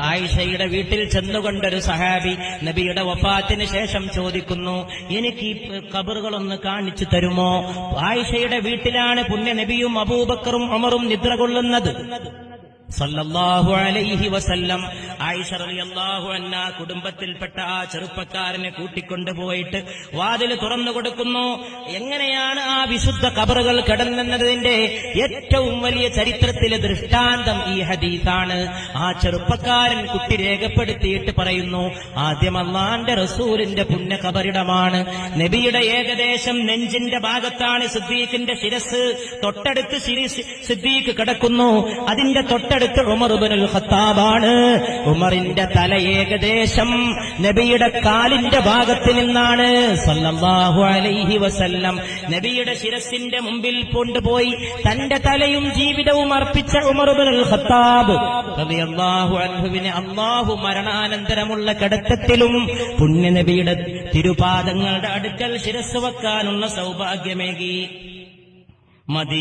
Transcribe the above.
ആയിഷയുടെ വീട്ടിൽ ചെന്നുകൊണ്ടൊരു സഹാബി നബിയുടെ വഫാത്തിന് ശേഷം ചോദിക്കുന്നു എനിക്ക് ഈ കബറുകളൊന്ന് കാണിച്ചു തരുമോ? ആയിഷയുടെ വീട്ടിലാണ് പുണ്യ നബിയും അബൂബക്കറും അമറും നിദ്ര കൊള്ളുന്നത്. സല്ലല്ലാഹു അലൈഹി വസല്ലം. ആയിഷ റളിയല്ലാഹു അന്ന കുടുംബത്തിൽപ്പെട്ട ആ ചെറുപ്പക്കാരനെ കൂട്ടിക്കൊണ്ടുപോയിട്ട് വാതിൽ തുറന്നു കൊടുക്കുന്നു. എങ്ങനെയാണ് ആ വിശുദ്ധ കബറുകൾ കിടന്നതിന്റെ ഏറ്റവും വലിയ ചരിത്രത്തിലെ ദൃഷ്ടാന്തം ഈ ഹദീസാണ്. ആ ചെറുപ്പക്കാരൻ കുട്ടി രേഖപ്പെടുത്തിയിട്ട് പറയുന്നു ആദ്യം അള്ളാന്റെ റസൂലിന്റെ പുണ്യ കബറിടമാണ് നബിയുടെ ഏകദേശം നെഞ്ചിന്റെ ഭാഗത്താണ് സിദ്ദീഖിന്റെ ശിരസ്. തൊട്ടടുത്ത് സിദ്ദീഖ് കിടക്കുന്നു. അതിന്റെ തൊട്ടടുത്ത് ഉമർബുൽ ഖത്താബാണ്. ഉമറിന്റെ തല ഏകദേശം നബിയുടെ കാലിന്റെ ഭാഗത്ത് നിന്നാണ്. സല്ലല്ലാഹു അലൈഹി വസല്ലം നബിയുടെ ശിരസിന്റെ മുമ്പിൽ കൊണ്ടുപോയി തന്റെ തലയും ജീവിതവും അർപ്പിച്ച ഉമർബുനുൽ ഖത്താബ് റളിയല്ലാഹു അൻഹുവിനെ അള്ളാഹു മരണാനന്തരമുള്ള പുണ്യ നബിയുടെ തിരുപാദങ്ങളുടെ അടുക്കൽ ശിരസ് വെക്കാനുള്ള സൗഭാഗ്യമേകി. മദീ